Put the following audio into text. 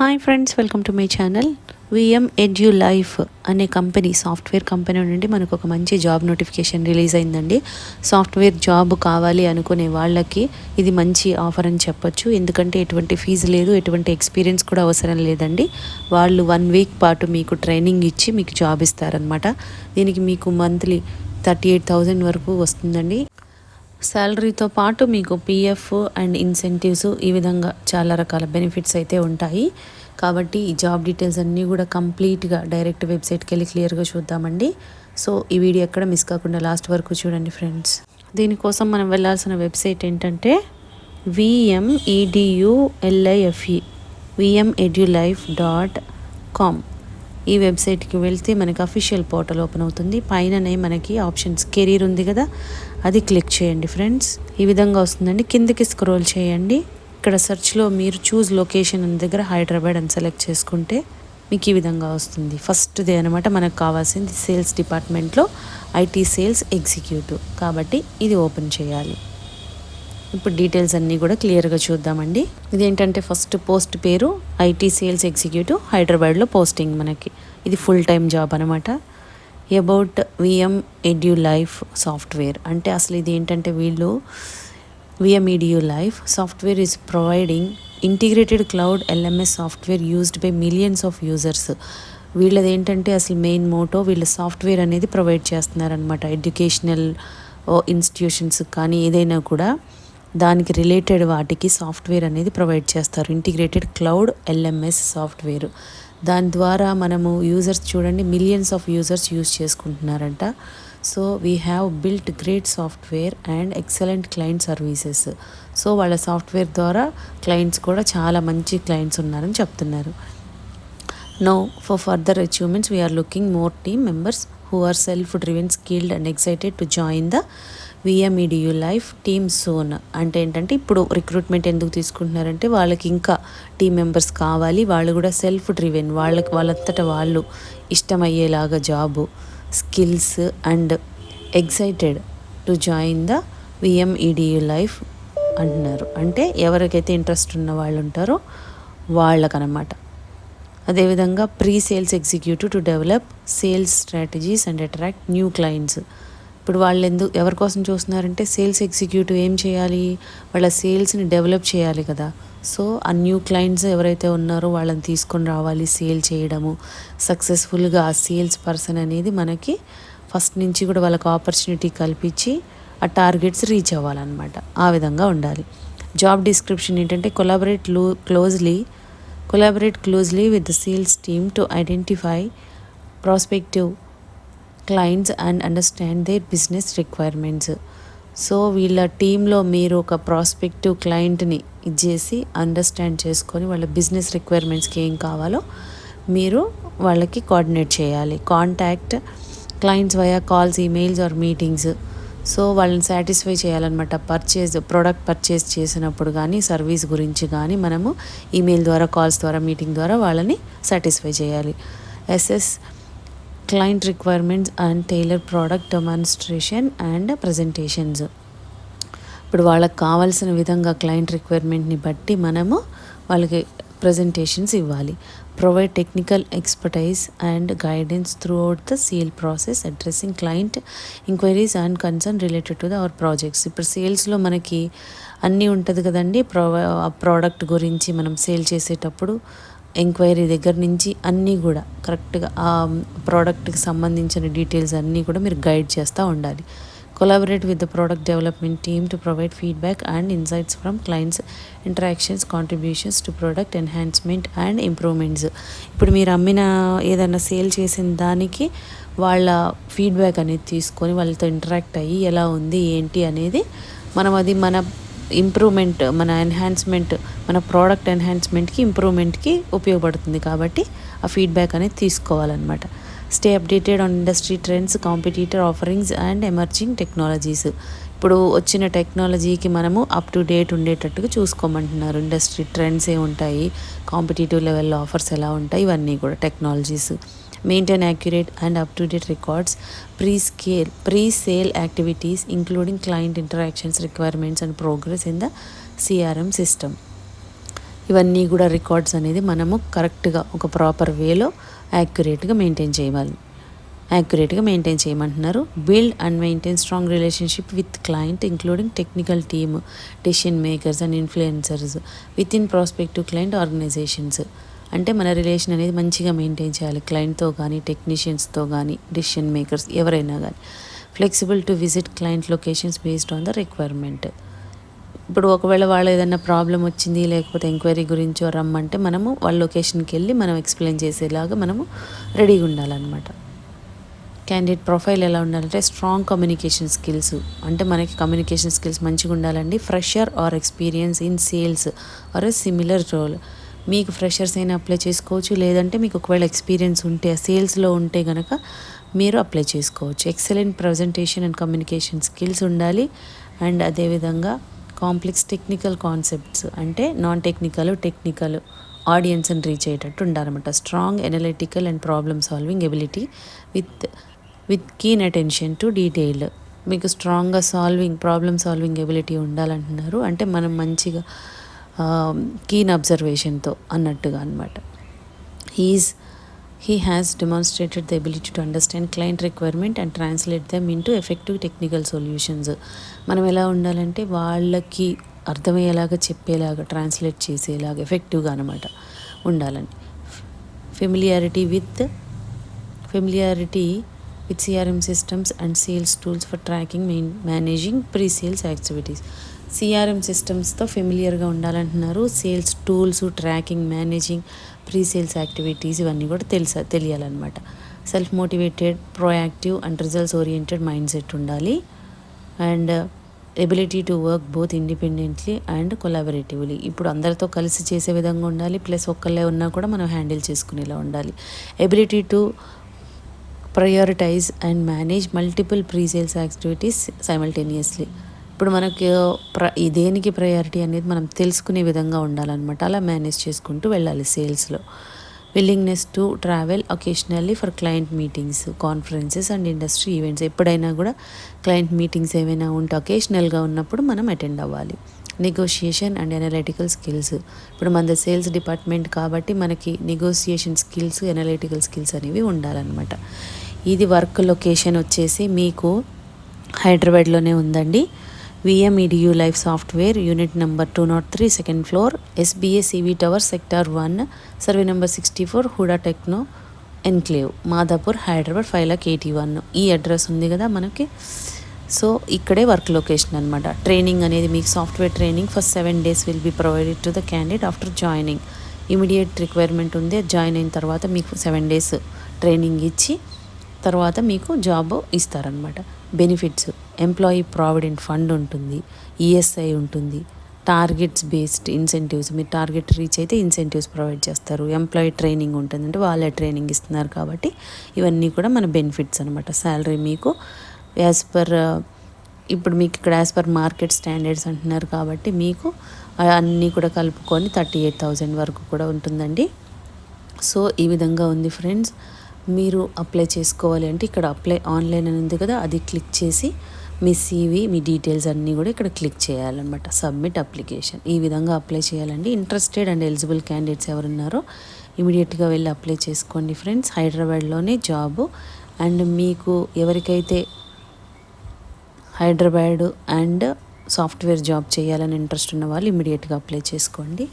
Hi friends welcome to my channel VM Edu Life అనే company software company నుండి మనకు ఒక మంచి జాబ్ నోటిఫికేషన్ రిలీజ్ అయిందండి. సాఫ్ట్వేర్ జాబ్ కావాలి అనుకునే వాళ్ళకి ఇది మంచి ఆఫర్ అని చెప్పొచ్చు. ఎందుకంటే ఎటువంటి ఫీజు లేదు ఎటువంటి ఎక్స్పీరియన్స్ కూడా అవసరం లేదండి. వాళ్ళు వన్ వీక్ పాటు మీకు ట్రైనింగ్ ఇచ్చి మీకు జాబ్ ఇస్తారనమాట దీనికి మీకు మంత్లీ థర్టీ ఎయిట్ థౌజండ్ వరకు వస్తుందండి. శాలరీతో పాటు మీకు పిఎఫ్ అండ్ ఇన్సెంటివ్స్ ఈ విధంగా చాలా రకాల బెనిఫిట్స్ అయితే ఉంటాయి. కాబట్టి ఈ జాబ్ డీటెయిల్స్ అన్నీ కూడా కంప్లీట్గా డైరెక్ట్ వెబ్సైట్కి వెళ్ళి క్లియర్గా చూద్దామండి. సో ఈ వీడియో ఎక్కడ మిస్ కాకుండా లాస్ట్ వరకు చూడండి ఫ్రెండ్స్. దీనికోసం మనం వెళ్ళాల్సిన వెబ్సైట్ ఏంటంటే VMEDULIFE VM Edulife dot com ఈ వెబ్సైట్కి వెళ్తే మనకి అఫీషియల్ పోర్టల్ ఓపెన్ అవుతుంది. పైననే మనకి ఆప్షన్స్ కెరీర్ ఉంది కదా అది క్లిక్ చేయండి ఫ్రెండ్స్. ఈ విధంగా వస్తుందండి. కిందకి స్క్రోల్ చేయండి. ఇక్కడ సెర్చ్లో మీరు చూజ్ లొకేషన్ దగ్గర హైదరాబాద్ అని సెలెక్ట్ చేసుకుంటే మీకు ఈ విధంగా వస్తుంది. ఫస్ట్ది అనమాట మనకు కావాల్సింది సేల్స్ డిపార్ట్మెంట్లో ఐటీ సేల్స్ ఎగ్జిక్యూటివ్. కాబట్టి ఇది ఓపెన్ చేయాలి. ఇప్పుడు డీటెయిల్స్ అన్నీ కూడా క్లియర్గా చూద్దామండి. ఇదేంటంటే ఫస్ట్ పోస్ట్ పేరు ఐటీ సేల్స్ ఎగ్జిక్యూటివ్ హైదరాబాద్లో పోస్టింగ్ మనకి. ఇది ఫుల్ టైం జాబ్ అనమాట about VM Edu Life software అంటే అసలు ఇది ఏంటంటే వీళ్ళు VM Edu Life software is providing integrated cloud LMS software used by millions of users వీళ్ళది ఏంటంటే అసలు మెయిన్ మోటో వీళ్ళ సాఫ్ట్వేర్ అనేది ప్రొవైడ్ చేస్తున్నారనమాట ఎడ్యుకేషనల్ ఇన్స్టిట్యూషన్స్ కానీ ఏదైనా కూడా. దానికి రిలేటెడ్ వాటికి సాఫ్ట్వేర్ అనేది ప్రొవైడ్ చేస్తారు. ఇంటిగ్రేటెడ్ క్లౌడ్ ఎల్ఎంఎస్ సాఫ్ట్వేర్ దాని ద్వారా మనము యూజర్స్ చూడండి millions of users use చేసుకుంటున్నారంట. So we have built great software and excellent client services so వాళ్ళ సాఫ్ట్వేర్ ద్వారా క్లయింట్స్ కూడా చాలా మంచి క్లయింట్స్ ఉన్నారని చెప్తున్నారు. No for further achievements we are looking more team members who are self driven skilled and excited to join the V M E D U Life team soon అంటే ఏంటంటే ఇప్పుడు recruitment ఎందుకు తీసుకుంటున్నారంటే వాళ్ళకి ఇంకా టీం మెంబర్స్ కావాలి. వాళ్ళు కూడా self driven వాళ్ళకి వాళ్ళంతట వాళ్ళు ఇష్టమయ్యేలాగా job skills and excited to join the V M E D U Life అంటున్నారు. అంటే ఎవరికైతే ఇంట్రెస్ట్ ఉన్న వాళ్ళు ఉంటారో వాళ్ళకనమాట. అదేవిధంగా pre sales executive to develop sales strategies and attract new clients ఇప్పుడు వాళ్ళు ఎందుకు ఎవరి కోసం చూస్తున్నారంటే సేల్స్ ఎగ్జిక్యూటివ్ ఏం చేయాలి? వాళ్ళ సేల్స్ని డెవలప్ చేయాలి కదా. సో ఆ న్యూ క్లయింట్స్ ఎవరైతే ఉన్నారో వాళ్ళని తీసుకొని రావాలి సేల్ చేయడము. సక్సెస్ఫుల్గా ఆ సేల్స్ పర్సన్ అనేది మనకి ఫస్ట్ నుంచి కూడా వాళ్ళకు ఆపర్చునిటీ కల్పించి ఆ టార్గెట్స్ రీచ్ అవ్వాలన్నమాట. ఆ విధంగా ఉండాలి. జాబ్ డిస్క్రిప్షన్ ఏంటంటే కొలాబరేట్లో closely collaborate closely with the sales team to identify prospective clients and understand their business requirements so వీళ్ళ టీంలో మీరు ఒక ప్రాస్పెక్టివ్ క్లయింట్ని ఇచ్చేసి అండర్స్టాండ్ చేసుకొని వాళ్ళ బిజినెస్ రిక్వైర్మెంట్స్కి ఏం కావాలో మీరు వాళ్ళకి కోఆర్డినేట్ చేయాలి. Contact clients via calls emails or meetings so వాళ్ళని సాటిస్ఫై చేయాలన్నమాట. పర్చేజ్ ప్రోడక్ట్ పర్చేజ్ చేసినప్పుడు కానీ సర్వీస్ గురించి కానీ మనము ఈమెయిల్ ద్వారా కాల్స్ ద్వారా మీటింగ్ ద్వారా వాళ్ళని సాటిస్ఫై చేయాలి. Assess client requirements and tailor product demonstration and presentations ఇప్పుడు వాళ్ళకి కావాల్సిన విధంగా క్లయింట్ రిక్వైర్మెంట్ని బట్టి మనము వాళ్ళకి ప్రజెంటేషన్స్ ఇవ్వాలి. Provide technical expertise and guidance throughout the sale process addressing client enquiries and concern related to the our projects ఇప్పుడు సేల్స్లో మనకి అన్నీ ఉంటుంది కదండి. ప్రో ఆ ప్రోడక్ట్ గురించి మనం సేల్ చేసేటప్పుడు ఎంక్వైరీ దగ్గర నుంచి అన్నీ కూడా కరెక్ట్గా ఆ ప్రోడక్ట్కి సంబంధించిన డీటెయిల్స్ అన్నీ కూడా మీరు గైడ్ చేస్తూ ఉండాలి. Collaborate with the product development team to provide feedback and insights from clients interactions contributions to product enhancement and improvements. ఇప్పుడు మీరు అమ్మిన ఏదైనా సేల్ చేసిన దానికి వాళ్ళ ఫీడ్బ్యాక్ అనేది తీసుకొని వాళ్ళతో ఇంటరాక్ట్ అయ్యి ఎలా ఉంది ఏంటి అనేది మనం అది మన ఇంప్రూవ్మెంట్ మన ఎన్హాన్స్మెంట్ మన ప్రోడక్ట్ ఎన్హాన్స్మెంట్కి ఇంప్రూవ్మెంట్కి ఉపయోగపడుతుంది కాబట్టి ఆ ఫీడ్బ్యాక్ అనేది తీసుకోవాలన్నమాట. Stay updated on industry trends competitor offerings and emerging technologies ఇప్పుడు వచ్చిన టెక్నాలజీకి మనము అప్ టు డేట్ ఉండేటట్టుగా చూసుకోమంటున్నారు. ఇండస్ట్రీ ట్రెండ్స్ ఏ ఉంటాయి కాంపిటేటివ్ లెవెల్లో ఆఫర్స్ ఎలా ఉంటాయి ఇవన్నీ కూడా technologies maintain accurate and up to date records pre scale pre sale activities including client interactions requirements and progress in the CRM system ఇవన్నీ కూడా రికార్డ్స్ అనేది మనము కరెక్ట్గా ఒక ప్రాపర్ వేలో యాక్యురేట్గా మెయింటైన్ చేయాలి యాక్యురేట్గా మెయింటైన్ చేయమంటున్నారు. Build and maintain strong relationship with client including technical team decision makers and influencers within prospective client organisations అంటే మన రిలేషన్ అనేది మంచిగా మెయింటైన్ చేయాలి. క్లయింట్తో కానీ టెక్నీషియన్స్తో కానీ డెసిషన్ మేకర్స్ ఎవరైనా కానీ flexible to visit client locations based on the requirement ఇప్పుడు ఒకవేళ వాళ్ళు ఏదైనా ప్రాబ్లం వచ్చింది లేకపోతే ఎంక్వైరీ గురించో రమ్మంటే మనము వాళ్ళ లొకేషన్కి వెళ్ళి మనం ఎక్స్ప్లెయిన్ చేసేలాగా మనము రెడీగా ఉండాలన్నమాట. క్యాండిడేట్ ప్రొఫైల్ ఎలా ఉండాలంటే స్ట్రాంగ్ కమ్యూనికేషన్ స్కిల్స్ అంటే మనకి కమ్యూనికేషన్ స్కిల్స్ మంచిగా ఉండాలండి. Fresher or experience in sales or a similar role మీకు ఫ్రెషర్స్ అయినా అప్లై చేసుకోవచ్చు. లేదంటే మీకు ఒకవేళ ఎక్స్పీరియన్స్ ఉంటే సేల్స్లో ఉంటే కనుక మీరు అప్లై చేసుకోవచ్చు. Excellent presentation and communication skills ఉండాలి. అండ్ అదేవిధంగా కాంప్లెక్స్ టెక్నికల్ కాన్సెప్ట్స్ అంటే నాన్ టెక్నికల్ టెక్నికల్ ఆడియన్స్ని రీచ్ అయ్యేటట్టు ఉండాలన్నమాట. Strong analytical and problem solving ability with with keen attention to detail. మీకు స్ట్రాంగ్గా సాల్వింగ్ ప్రాబ్లమ్ సాల్వింగ్ ఎబిలిటీ ఉండాలంటున్నారు. అంటే మనం మంచిగా కీన్ అబ్జర్వేషన్తో అన్నట్టుగా అనమాట he's he has demonstrated the ability to understand client requirement and translate them into effective technical solutions. మనం ఎలా ఉండాలంటే వాళ్ళకి అర్థమయ్యేలాగా చెప్పేలాగా ట్రాన్స్లేట్ చేసేలాగా ఎఫెక్టివ్గా అనమాట ఉండాలని. Familiarity with familiarity with CRM systems and sales tools for tracking main managing pre sales activities CRM సిస్టమ్స్తో ఫెమిలియర్గా ఉండాలంటున్నారు. Sales tools tracking managing pre sales activities ఇవన్నీ కూడా తెలుసా తెలియాలన్నమాట. Self motivated proactive and results oriented mindset ఉండాలి and ability to work both independently and collaboratively ఇప్పుడు అందరితో కలిసి చేసే విధంగా ఉండాలి. ప్లస్ ఒక్కళ్ళే ఉన్నా కూడా మనం హ్యాండిల్ చేసుకునేలా ఉండాలి. Ability to prioritise and manage multiple pre sales activities simultaneously ఇప్పుడు మనకి ప్ర దేనికి ప్రయారిటీ అనేది మనం తెలుసుకునే విధంగా ఉండాలన్నమాట. అలా మేనేజ్ చేసుకుంటూ వెళ్ళాలి సేల్స్లో willingness to travel occasionally for client meetings conferences and industry events ఎప్పుడైనా కూడా క్లయింట్ మీటింగ్స్ ఏమైనా ఉంటే ఒకేషనల్గా ఉన్నప్పుడు మనం అటెండ్ అవ్వాలి. నెగోషియేషన్ అండ్ ఎనలైటికల్ స్కిల్స్ ఇప్పుడు మన సేల్స్ డిపార్ట్మెంట్ కాబట్టి మనకి నెగోషియేషన్ స్కిల్స్ ఎనలైటికల్ స్కిల్స్ అనేవి ఉండాలన్నమాట. ఇది వర్క్ లొకేషన్ వచ్చేసి మీకు హైదరాబాద్లోనే ఉందండి. V M E D U Life software unit number two naught three second floor SBA CV tower sector one survey number sixty four HUDA techno enclave Madhapur Hyderabad five lakh eighty one ఈ address ఉంది కదా మనకి. So ఇక్కడే work location అనమాట training అనేది మీకు software training first seven days will be provided to the candidate after joining immediate requirement ఉంది join అయిన తర్వాత మీకు సెవెన్ డేస్ ట్రైనింగ్ ఇచ్చి తర్వాత మీకు జాబ్ ఇస్తారనమాట బెనిఫిట్స్ ఎంప్లాయీ ప్రావిడెంట్ ఫండ్ ఉంటుంది ఈఎస్ఐ ఉంటుంది టార్గెట్స్ బేస్డ్ ఇన్సెంటివ్స్ మీరు టార్గెట్ రీచ్ అయితే ఇన్సెంటివ్స్ ప్రొవైడ్ చేస్తారు. ఎంప్లాయీ ట్రైనింగ్ ఉంటుంది అంటే వాళ్ళే ట్రైనింగ్ ఇస్తున్నారు కాబట్టి ఇవన్నీ కూడా మన బెనిఫిట్స్ అనమాట శాలరీ మీకు యాజ్ పర్ ఇప్పుడు మీకు ఇక్కడ యాజ్ పర్ మార్కెట్ స్టాండర్డ్స్ అంటున్నారు కాబట్టి మీకు అన్నీ కూడా కలుపుకొని థర్టీ ఎయిట్ థౌజండ్ వరకు కూడా ఉంటుందండి. సో ఈ విధంగా ఉంది ఫ్రెండ్స్ మీరు అప్లై చేసుకోవాలి అంటే ఇక్కడ అప్లై ఆన్లైన్ అని ఉంది కదా అది క్లిక్ చేసి మీ సీవీ మీ డీటెయిల్స్ అన్నీ కూడా ఇక్కడ క్లిక్ చేయాలన్నమాట. సబ్మిట్ అప్లికేషన్ ఈ విధంగా అప్లై చేయాలండి. ఇంట్రెస్టెడ్ అండ్ ఎలిజిబుల్ క్యాండిడేట్స్ ఎవరున్నారో ఇమీడియట్గా వెళ్ళి అప్లై చేసుకోండి ఫ్రెండ్స్ హైదరాబాద్లోనే జాబు అండ్ మీకు ఎవరికైతే హైదరాబాద్ అండ్ సాఫ్ట్వేర్ జాబ్ చేయాలని ఇంట్రెస్ట్ ఉన్న వాళ్ళు ఇమీడియట్గా అప్లై చేసుకోండి.